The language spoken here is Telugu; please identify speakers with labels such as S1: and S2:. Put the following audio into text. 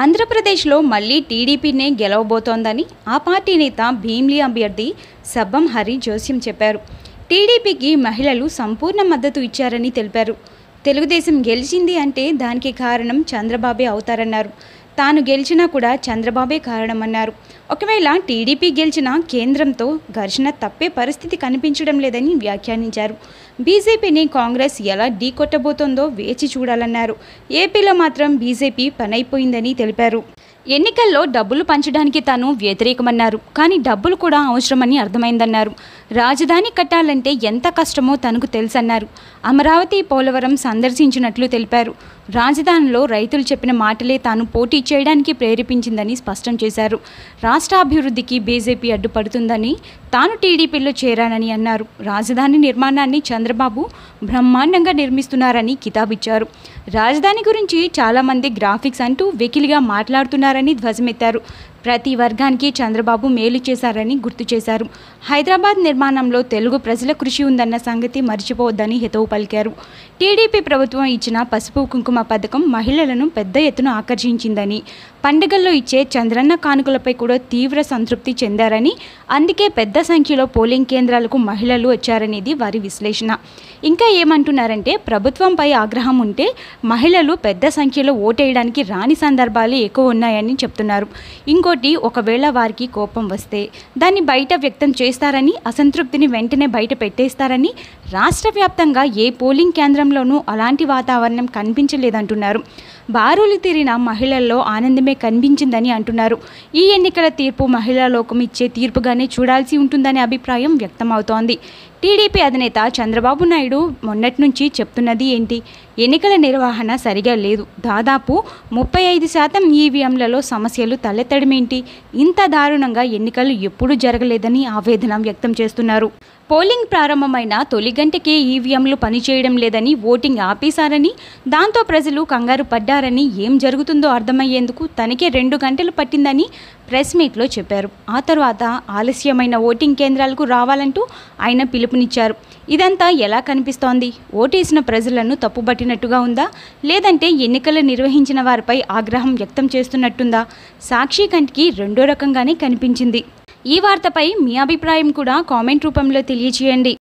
S1: ఆంధ్రప్రదేశ్లో మళ్ళీ టీడీపీనే గెలవబోతోందని ఆ పార్టీ నేత భీమ్లీ అభ్యర్థి సబ్బం హరి జోస్యం చెప్పారు. టీడీపీకి మహిళలు సంపూర్ణ మద్దతు ఇచ్చారని తెలిపారు. తెలుగుదేశం గెలిచింది అంటే దానికి కారణం చంద్రబాబే అవుతారన్నారు. తాను గెలిచినా కూడా చంద్రబాబే కారణమన్నారు. ఒకవేళ టీడీపీ గెలిచిన కేంద్రంతో ఘర్షణ తప్పే పరిస్థితి కనిపించడం లేదని వ్యాఖ్యానించారు. బీజేపీని కాంగ్రెస్ ఎలా ఢీకొట్టబోతోందో వేచి చూడాలన్నారు. ఏపీలో మాత్రం బీజేపీ పనైపోయిందని తెలిపారు. ఎన్నికల్లో డబ్బులు పంచడానికి తాను వ్యతిరేకమన్నారు. కానీ డబ్బులు కూడా అవసరమని అర్థమైందన్నారు. రాజధాని కట్టాలంటే ఎంత కష్టమో తనకు తెలుసన్నారు. అమరావతి పోలవరం సందర్శించినట్లు తెలిపారు. రాజధానిలో రైతులు చెప్పిన మాటలే తాను పోటీ చేయడానికి ప్రేరేపించిందని స్పష్టం చేశారు. రాష్ట్ర అభివృద్ధికి బీజేపీ అడ్డుపడుతుందని తాను టీడీపీలో చేరానని అన్నారు. రాజధాని నిర్మాణాన్ని చంద్రబాబు బ్రహ్మాండంగా నిర్మిస్తున్నారని కితాబిచ్చారు. రాజధాని గురించి చాలామంది గ్రాఫిక్స్ అంటూ వెకిలిగా మాట్లాడుతున్నారని ధ్వజమెత్తారు. ప్రతి వర్గానికి చంద్రబాబు మేలు చేశారని గుర్తు చేశారు. హైదరాబాద్ నిర్మాణంలో తెలుగు ప్రజల కృషి ఉందన్న సంగతి మర్చిపోవద్దని హితవు పలికారు. టీడీపీ ప్రభుత్వం ఇచ్చిన పసుపు కుంకుమ పథకం మహిళలను పెద్ద ఎత్తున ఆకర్షించిందని పండుగల్లో ఇచ్చే చంద్రన్న కానుకలపై కూడా తీవ్ర సంతృప్తి చెందారని అందుకే పెద్ద సంఖ్యలో పోలింగ్ కేంద్రాలకు మహిళలు వచ్చారనేది వారి విశ్లేషణ. ఇంకా ఏమంటున్నారంటే ప్రభుత్వంపై ఆగ్రహం ఉంటే మహిళలు పెద్ద సంఖ్యలో ఓటేయడానికి రాని సందర్భాలు ఎక్కువ ఉన్నాయని చెప్తున్నారు. ఇంకోటి ఒకవేళ వారికి కోపం వస్తే దాన్ని బయట వ్యక్తం చేస్తారని అసంతృప్తిని వెంటనే బయట పెట్టేస్తారని రాష్ట్ర వ్యాప్తంగా ఏ పోలింగ్ కేంద్రంలోనూ అలాంటి వాతావరణం కనిపించలేదంటున్నారు. బారులు తీరిన మహిళల్లో ఆనందమే కనిపించిందని అంటున్నారు. ఈ ఎన్నికల తీర్పు మహిళా లోకం ఇచ్చే తీర్పుగానే చూడాల్సి ఉంటుందనే అభిప్రాయం వ్యక్తమవుతోంది. టీడీపీ అధినేత చంద్రబాబు నాయుడు మొన్నటి నుంచి చెప్తున్నది ఏంటి? ఎన్నికల నిర్వహణ సరిగా లేదు. దాదాపు ముప్పై ఐదు శాతం ఈవీఎంలలో సమస్యలు తలెత్తడమేంటి ఇంత దారుణంగా ఎన్నికలు ఎప్పుడూ జరగలేదని ఆవేదన వ్యక్తం చేస్తున్నారు. పోలింగ్ ప్రారంభమైన తొలి గంటకే ఈవీఎంలు పనిచేయడం లేదని ఓటింగ్ ఆపేశారని దాంతో ప్రజలు కంగారు పడ్డారని ఏం జరుగుతుందో అర్థమయ్యేందుకు తనకే రెండు గంటలు పట్టిందని ప్రెస్ మీట్లో చెప్పారు. ఆ తర్వాత ఆలస్యమైన ఓటింగ్ కేంద్రాలకు రావాలంటూ ఆయన పిలుపు పిలుపునిచ్చారు. ఇదంతా ఎలా కనిపిస్తోంది? ఓటేసిన ప్రజలను తప్పుబట్టినట్టుగా ఉందా? లేదంటే ఎన్నికలు నిర్వహించిన వారిపై ఆగ్రహం వ్యక్తం చేస్తున్నట్టుందా? సాక్షి కంటికి రెండో రకంగానే కనిపించింది. ఈ వార్తపై మీ అభిప్రాయం కూడా కామెంట్ రూపంలో తెలియచేయండి.